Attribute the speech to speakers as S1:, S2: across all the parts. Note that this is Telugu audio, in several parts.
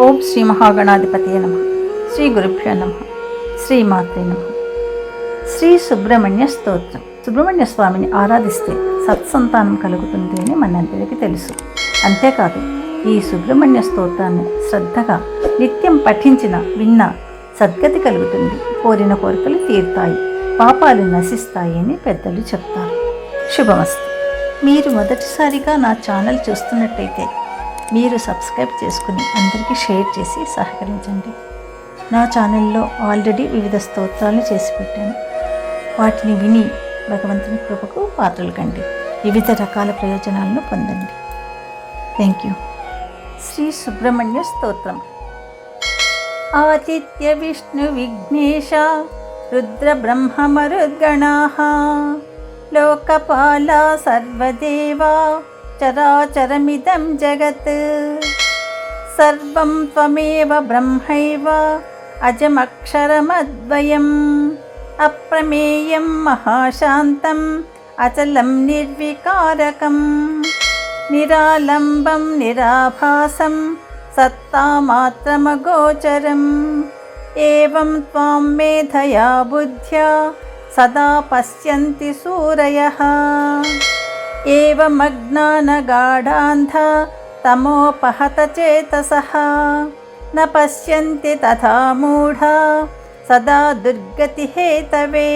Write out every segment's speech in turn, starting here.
S1: ఓం శ్రీ మహాగణాధిపతి నమ. శ్రీ గురుభ్యో నమ. శ్రీమాత్రే నమ. శ్రీ సుబ్రహ్మణ్య స్తోత్రం. సుబ్రహ్మణ్య స్వామిని ఆరాధిస్తే సత్సంతానం కలుగుతుంది అని మనందరికీ తెలుసు. అంతేకాదు ఈ సుబ్రహ్మణ్య స్తోత్రాన్ని శ్రద్ధగా నిత్యం పఠించిన విన్న సద్గతి కలుగుతుంది. కోరిన కోరికలు తీరుతాయి. పాపాలు నశిస్తాయి అని పెద్దలు చెప్తారు. శుభమస్తు. మీరు మొదటిసారిగా నా ఛానల్ చూస్తున్నట్టయితే మీరు సబ్స్క్రైబ్ చేసుకుని అందరికీ షేర్ చేసి సహకరించండి. నా ఛానల్లో ఆల్రెడీ వివిధ స్తోత్రాలు చేసి పెట్టాను. వాటిని విని భగవంతుని కృపకు పాత్రలు కండి. వివిధ రకాల ప్రయోజనాలను పొందండి. థ్యాంక్ యూ శ్రీ సుబ్రహ్మణ్య స్తోత్రం. ఆదిత్య విష్ణు విఘ్నేశ రుద్ర బ్రహ్మమరుద్గణా లోకపాల సర్వదేవా చరాచరమిదం జగత్ సర్వం త్వమేవ బ్రహ్మైవ అజమక్షరమద్వయం అప్రమేయం మహాశాంతం అచలం నిర్వికారకం నిరాలంబం నిరాభాసం సత్తామాత్రమగోచరం ఏవం త్వాం మేధయా బుద్ధ్యా సదా పశ్యంతి సూరయः एवमज्ञानगाढान्धतमोपहतचेतसः न पश्यन्ति तथा मूढा सदा दुर्गतिहेतवे।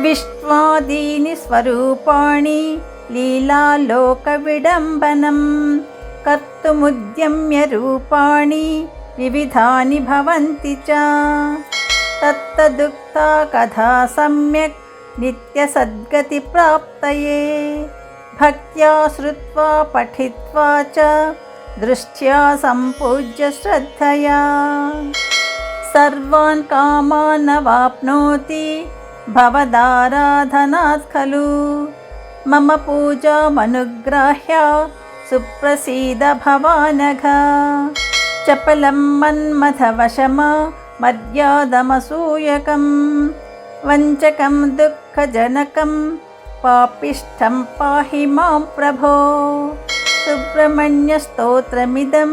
S1: विश्वादीनि स्वरूपाणि लीलालोकविडम्बनं कर्तुमुद्यम्यरूपाणि विविधानि भवन्ति च। तत्तदुक्ता कथा सम्यक् సమ్యక్ నిత్యసద్గతిప్రాప్తయే భక్త్యా శ్రుత్వా పఠిత్వా చ దృష్ట్యా సంపూజ్య శ్రద్ధయా సర్వాన్ కామాన్ వాప్నోతి భవదారాధనాత్ ఖలు మమ పూజామనుగ్రాహ్య సుప్రసీద భవానఘ చపలం वञ्चकं दुःखजनकं पापिष्ठं पाहि मां प्रभो सुब्रह्मण्यस्तोत्रमिदं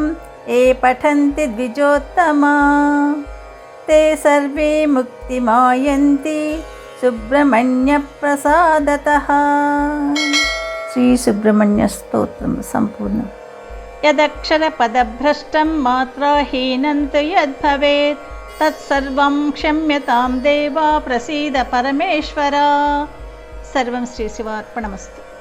S1: ये पठन्ति द्विजोत्तमा ते सर्वे मुक्तिमायन्ति सुब्रह्मण्यप्रसादतः श्रीसुब्रह्मण्यस्तोत्रं सम्पूर्णं यदक्षरपदभ्रष्टं मात्राहीनं तु यद्भवेत् తత్సర్వం క్షమ్యతాం దేవా ప్రసీద పరమేశ్వర. సర్వం శ్రీ శివార్పణమస్తు.